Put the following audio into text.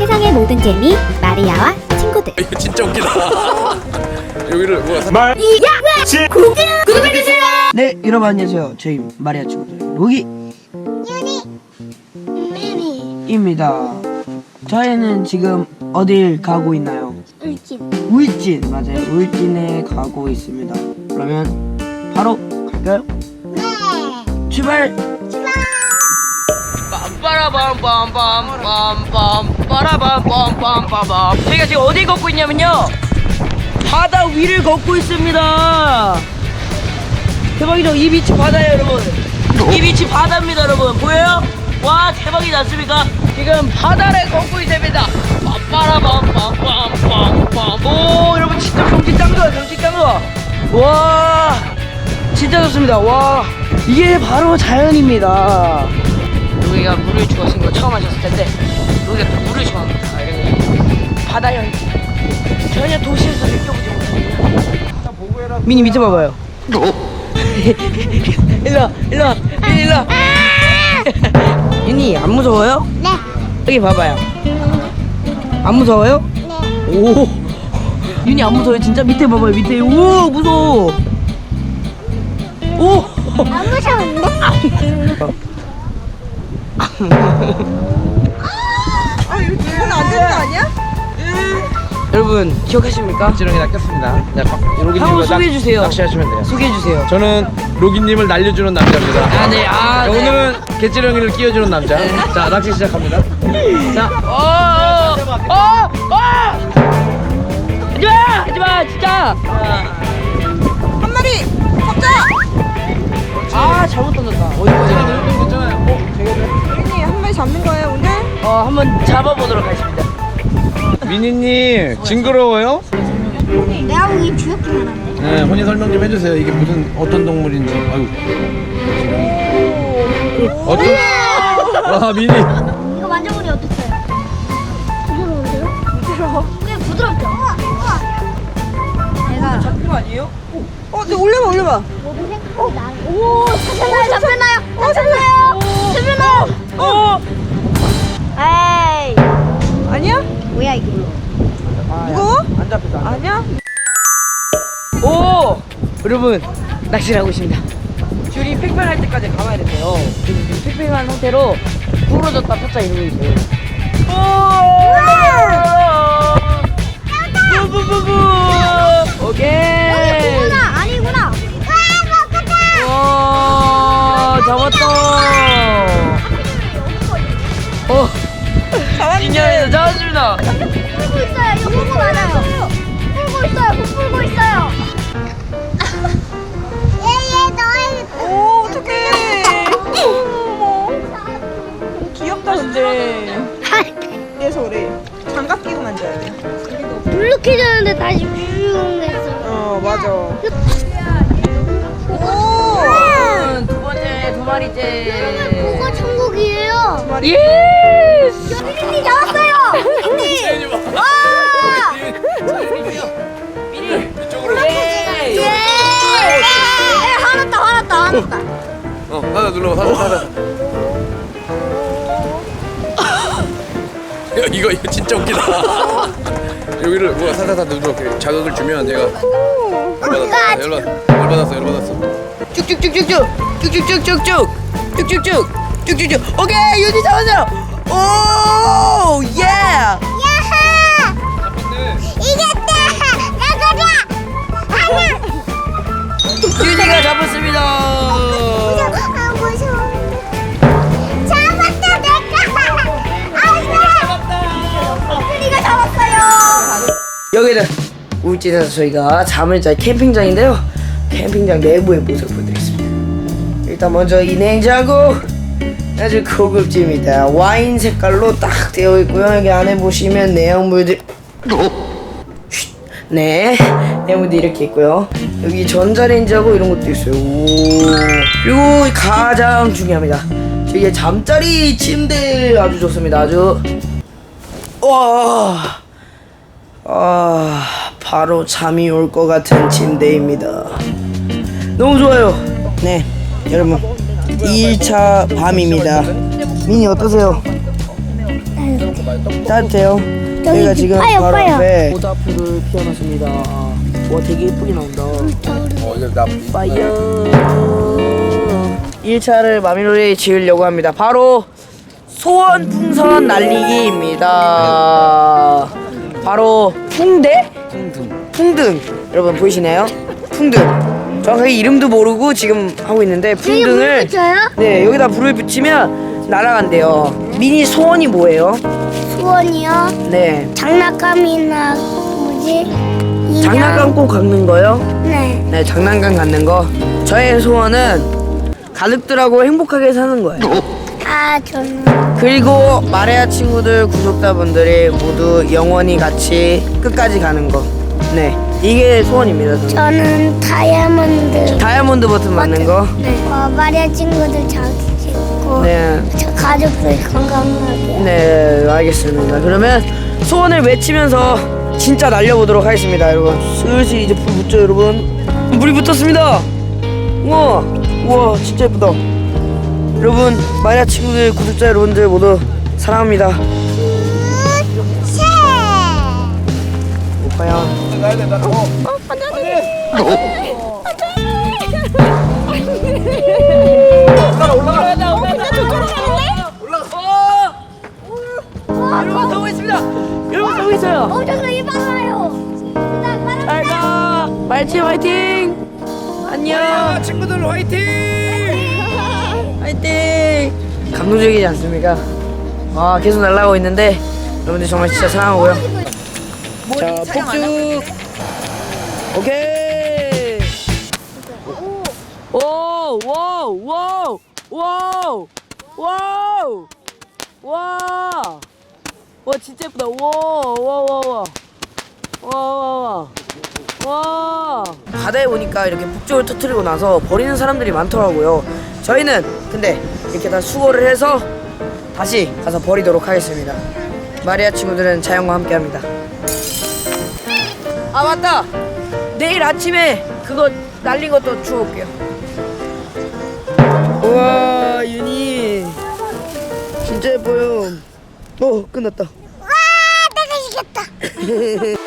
세상의 모든 재미 마리아와 친구들. 이거 진짜 웃기다. 여기를 뭐야? 사- 말 구독해주세요. 네 여러분 안녕하세요. 저희 마리아 친구들 로기. 입니다. 저희는 지금 어딜 가고 있나요? 울진. 울진 맞아요. 울진에 가고 있습니다. 그러면 바로 갈까요? 네. 출발! 빰 빠라밤빰빰빰빰 저희가 지금 어디 걷고 있냐면요 바다 위를 걷고 있습니다 대박이죠 이 빛이 바다예요 여러분 이 빛이 바다입니다 여러분 보여요? 와 대박이지 않습니까? 지금 바다를 걷고 있습니다 빰빠라밤빰빰빰빰 오 여러분 진짜 경치 짱 좋아 경치 짱 좋아 와 진짜 좋습니다 와 이게 바로 자연입니다 여기가 물을 좋아하시는 거 처음 하셨을 텐데 여기가 또 물을 좋아합니다. 이런 바다 향기 전혀 도시에서 느껴보지 못하는 미니 밑에 봐봐요. 일로 와, 일로 일로 와. 윤이 안 무서워요? 네. 여기 봐봐요. 안 무서워요? 네. 오. 윤이 안 무서워요? 진짜 밑에 봐봐요. 밑에. 오 무서워. 오. 안 무서운데? 여러분 기억하십니까? 지렁이 낚였습니다. 자, 로기님 한번 소개해 주세요. 낚시하시면 돼요. 소개해 주세요. 저는 로기님을 날려주는 남자입니다. 아, 네. 아, 자, 네. 오늘은 개찌렁이를 끼워주는 남자. 자, 낚시 시작합니다. 자, 어, 어, 어! 하지마! 하지마! 진짜! 한 마리! 잡자! 아, 잘못 던졌다. 어디 보자. 언니 한 마리 잡는 거예요 오늘? 어, 한번 잡아보도록 하겠습니다. 미니님 징그러워요? 내가 보기 귀엽기만 한데 네, 혼인 설명 좀 해주세요. 이게 무슨 어떤 동물인지. 아유. 어떤? 와 미니. 이거 만져보니 어땠어요? 부드러운데요? 부드러워 꽤 부드럽죠? 우와 우와 내가 잡힌 거 아니에요? 어, 네, 올려봐 올려봐. 모든 생각이 나요 오 잡혔나요 잡혔나요 잡혔나요 잡혔나요 어! 에이 아니야? 뭐야 이게 무거워? 안 잡혔다. 아니야? 오! 여러분, 낚시를 하고 있습니다. 줄이 팽팽할 때까지 감아야 된대요. 지금 팽팽한 상태로 부러졌다 폈다 이러고 있어요. 오! 부부부부! 오케이! 아니구나 와 먹었다 와, 잡았다! 어, 인연에서 잡았습니다! 풀고 있어요 이거 풀고 많아요 풀고 있어요 못 풀고 있어요 얘얘 너의 오 어떡해. 어머. 귀엽다 근데. 그래서 그래. 장갑 끼고 만져야 돼. 블루키즈는데 다시 쭉 했어 어 맞아. 오. 여러분, 두 번째, 두 마리째. 그거 천국이에요 예 화났다. 화났다 어, 하나 눌러, 하나, 하나. 야, 이거 이거 진짜 웃기다. 여기를 뭐야 사사사 눌러. 이렇게 자극을 주면 얘가 열받았어, 열받, 열받았어, 열받았어. 쭉쭉쭉쭉쭉. 쭉쭉쭉쭉쭉. 쭉쭉쭉. 쭉쭉쭉. 오케이 유지 잡았어요. 오 예! 야하. 이겼다. 나가자. 하나 유지가 잡았습니다. 아 무서워 잡았다 내가 아이고 우리가 잡았어요 여기는 울진에서 저희가 잠을 잘 캠핑장인데요. 캠핑장 내부의 모습을 보여드리겠습니다. 일단 먼저 이 냉장고. 아주 고급집니다. 와인 색깔로 딱 되어 있고요. 여기 안에 보시면 내용물들. 쉿. 네 내용물도 이렇게 있고요 여기 전자레인지하고 이런 것도 있어요 오. 그리고 가장 중요합니다 저희의 잠자리 침대 아주 좋습니다 아주 와 아, 바로 잠이 올 것 같은 침대입니다. 너무 좋아요. 네, 여러분. 2차 밤입니다. 미니 어떠세요? 따뜻해요. 저희가 지금 파요, 바로 파요. 앞에 모자풀을 피워놨습니다. 와 되게 예쁘게 나온다. 어 이제 나 파이어. 1차를 마무리 지으려고 합니다. 바로 소원 풍선 날리기입니다. 바로 풍대? 풍등. 풍등. 여러분 보이시나요? 풍등. 정확하게 이름도 모르고 지금 하고 있는데 풍등을? 네 여기다 불을 붙이면 날아간대요. 미니 소원이 뭐예요? 수원이요. 네 장난감이나 뭐지? 인형? 장난감 꼭 갖는 거요? 네. 네 장난감 갖는 거. 저의 소원은 가족들하고 행복하게 사는 거예요. 아 저는 그리고 마레아 친구들 구독자분들이 모두 영원히 같이 끝까지 가는 거. 네, 이게 소원입니다. 저는. 저는 다이아몬드. 다이아몬드 버튼 맞는 거. 네. 어, 마리아 친구들 잘 지고. 네, 저 가족들 건강하게. 네, 알겠습니다. 그러면 소원을 외치면서 진짜 날려보도록 하겠습니다, 여러분. 슬슬 이제 불 붙죠, 여러분. 불이 붙었습니다. 우와, 우와, 진짜 예쁘다. 여러분, 마리아 친구들 구독자 여러분들 모두 사랑합니다. 과연. 여러분 화이팅. 안녕. 친구들 화이팅! 화이팅. 감동적이지 않습니까? 아 계속 날아가고 있는데 여러분들 정말 진짜 사랑하고요. 자 폭죽. 오케이. 오, 와우, 와우, 와우, 와우, 와, 와 진짜 예쁘다. 와, 와, 와, 와, 와, 와, 와, 와. 바다에 오니까 이렇게 폭죽을 터트리고 나서 버리는 사람들이 많더라고요. 저희는 근데 이렇게 다 수거를 해서 다시 가서 버리도록 하겠습니다. 마리아 친구들은 자연과 함께합니다. 아 맞다. 내일 아침에 그거 날린 것도 주워올게요. 우와 윤이 진짜 예뻐요. 어 끝났다. 아, 내가 이겼다.